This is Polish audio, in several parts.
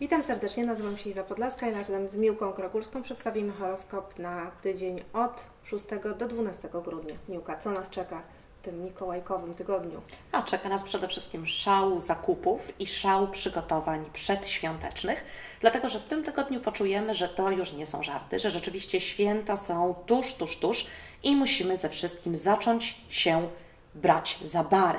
Witam serdecznie, nazywam się Iza Podlaska i razem z Miłką Krogulską przedstawimy horoskop na tydzień od 6 do 12 grudnia. Miłka, co nas czeka w tym mikołajkowym tygodniu? A czeka nas przede wszystkim szał zakupów i szał przygotowań przedświątecznych, dlatego że w tym tygodniu poczujemy, że to już nie są żarty, że rzeczywiście święta są tuż, tuż, tuż i musimy ze wszystkim zacząć się brać za bary.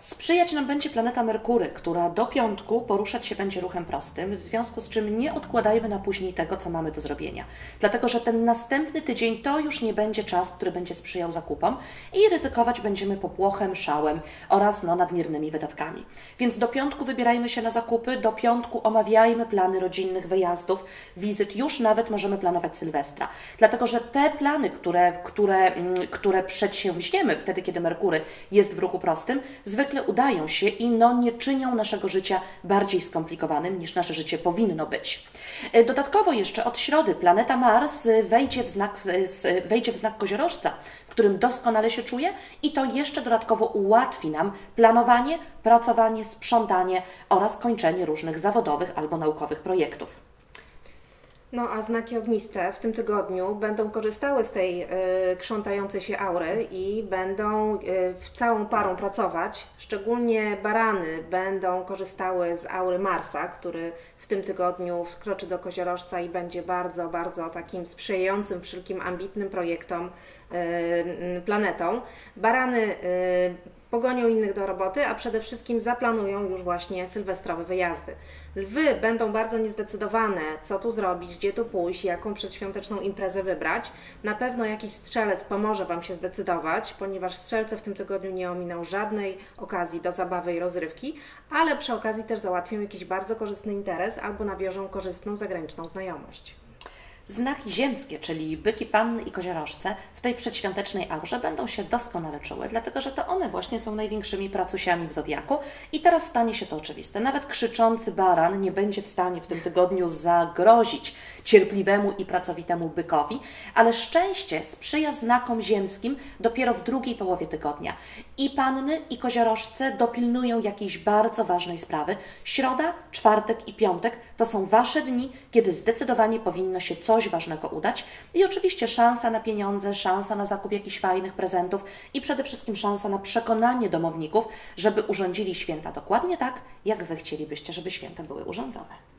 Sprzyjać nam będzie planeta Merkury, która do piątku poruszać się będzie ruchem prostym, w związku z czym nie odkładajmy na później tego, co mamy do zrobienia. Dlatego, że ten następny tydzień to już nie będzie czas, który będzie sprzyjał zakupom i ryzykować będziemy popłochem, szałem oraz no, nadmiernymi wydatkami. Więc do piątku wybierajmy się na zakupy, do piątku omawiajmy plany rodzinnych wyjazdów, wizyt, już nawet możemy planować Sylwestra. Dlatego, że te plany, które, które, mm, które przedsięwzięmy wtedy, kiedy Merkury jest w ruchu prostym, zwykle udają się i no, nie czynią naszego życia bardziej skomplikowanym niż nasze życie powinno być. E, Dodatkowo jeszcze od środy planeta Mars wejdzie w znak, z- wejdzie w znak koziorożca, w którym doskonale się czuje i to jeszcze dodatkowo ułatwi nam planowanie, pracowanie, sprzątanie oraz kończenie różnych zawodowych albo naukowych projektów. No a znaki ogniste w tym tygodniu będą korzystały z tej y, krzątającej się aury i będą y, w całą parą pracować. Szczególnie barany będą korzystały z aury Marsa, który w tym tygodniu wkroczy do koziorożca i będzie bardzo, bardzo takim sprzyjającym wszelkim ambitnym projektom y, planetą. Barany y, pogonią innych do roboty, a przede wszystkim zaplanują już właśnie sylwestrowe wyjazdy. Lwy będą bardzo niezdecydowane, co tu zrobić, gdzie tu pójść, jaką przedświąteczną imprezę wybrać. Na pewno jakiś strzelec pomoże Wam się zdecydować, ponieważ strzelce w tym tygodniu nie ominą żadnej okazji do zabawy i rozrywki, ale przy okazji też załatwią jakiś bardzo korzystny interes albo nawiążą korzystną zagraniczną znajomość. Znaki ziemskie, czyli byki, panny i koziorożce, w tej przedświątecznej aurze będą się doskonale czuły, dlatego że to one właśnie są największymi pracusiami w zodiaku. I teraz stanie się to oczywiste. Nawet krzyczący baran nie będzie w stanie w tym tygodniu zagrozić cierpliwemu i pracowitemu bykowi, ale szczęście sprzyja znakom ziemskim dopiero w drugiej połowie tygodnia. I panny, i koziorożce dopilnują jakiejś bardzo ważnej sprawy. Środa, czwartek i piątek to są Wasze dni, kiedy zdecydowanie powinno się coś ważnego udać. I oczywiście szansa na pieniądze, szansa na zakup jakichś fajnych prezentów i przede wszystkim szansa na przekonanie domowników, żeby urządzili święta dokładnie tak, jak Wy chcielibyście, żeby święta były urządzone.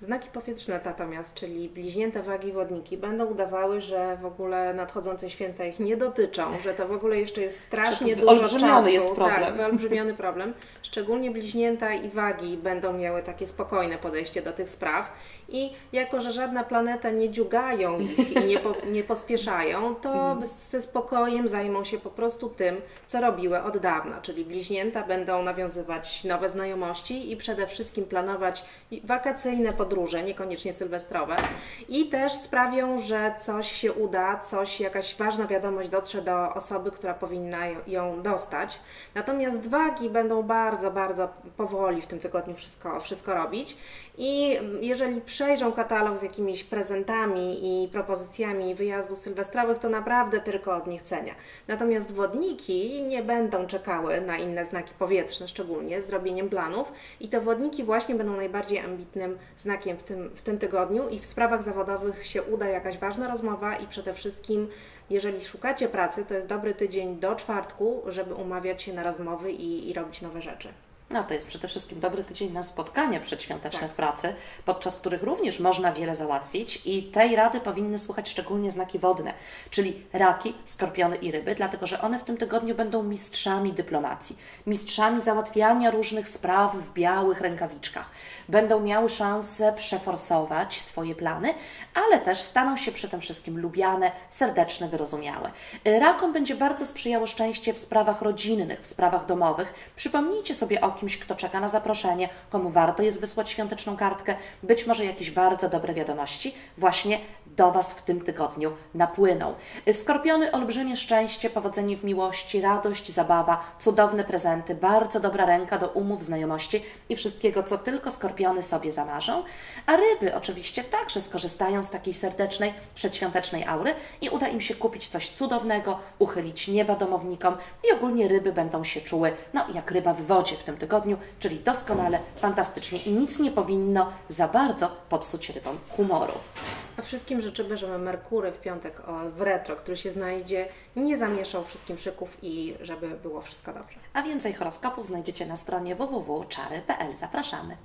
Znaki powietrzne natomiast, czyli bliźnięte wagi wodniki, będą udawały, że w ogóle nadchodzące święta ich nie dotyczą, że to w ogóle jeszcze jest strasznie to dużo wyolbrzymiony czasu. jest problem. Tak, wyolbrzymiony problem. Szczególnie bliźnięta i wagi będą miały takie spokojne podejście do tych spraw i jako, że żadna planeta nie dziugają ich i nie, po, nie pospieszają, to ze spokojem zajmą się po prostu tym, co robiły od dawna, czyli bliźnięta będą nawiązywać nowe znajomości i przede wszystkim planować wakacyjne podróże, niekoniecznie sylwestrowe i też sprawią, że coś się uda, coś, jakaś ważna wiadomość dotrze do osoby, która powinna ją dostać. Natomiast wagi będą bardzo, bardzo powoli w tym tygodniu wszystko, wszystko robić i jeżeli przejrzą katalog z jakimiś prezentami i propozycjami wyjazdów sylwestrowych, to naprawdę tylko od niechcenia. Natomiast wodniki nie będą czekały na inne znaki powietrzne, szczególnie z robieniem planów i te wodniki właśnie będą najbardziej ambitnym znakiem w tym, w tym tygodniu i w sprawach zawodowych się uda jakaś ważna rozmowa i przede wszystkim jeżeli szukacie pracy, to jest dobry tydzień do czwartku, żeby umawiać się na rozmowy i, i robić nowe rzeczy. No to jest przede wszystkim dobry tydzień na spotkania przedświąteczne Tak. w pracy, podczas których również można wiele załatwić i tej rady powinny słuchać szczególnie znaki wodne, czyli raki, skorpiony i ryby, dlatego że one w tym tygodniu będą mistrzami dyplomacji, mistrzami załatwiania różnych spraw w białych rękawiczkach. Będą miały szansę przeforsować swoje plany, ale też staną się przy tym wszystkim lubiane, serdeczne, wyrozumiałe. Rakom będzie bardzo sprzyjało szczęście w sprawach rodzinnych, w sprawach domowych. Przypomnijcie sobie o kimś, kto czeka na zaproszenie, komu warto jest wysłać świąteczną kartkę, być może jakieś bardzo dobre wiadomości właśnie do Was w tym tygodniu napłyną. Skorpiony, olbrzymie szczęście, powodzenie w miłości, radość, zabawa, cudowne prezenty, bardzo dobra ręka do umów, znajomości i wszystkiego, co tylko skorpiony sobie zamarzą. A ryby oczywiście także skorzystają z takiej serdecznej, przedświątecznej aury i uda im się kupić coś cudownego, uchylić nieba domownikom i ogólnie ryby będą się czuły, no jak ryba w wodzie w tym tygodniu tygodniu, czyli doskonale, fantastycznie i nic nie powinno za bardzo popsuć rybom humoru. A wszystkim życzymy, żeby Merkury w piątek w retro, który się znajdzie, nie zamieszał wszystkim szyków i żeby było wszystko dobrze. A więcej horoskopów znajdziecie na stronie www.czary.pl. Zapraszamy.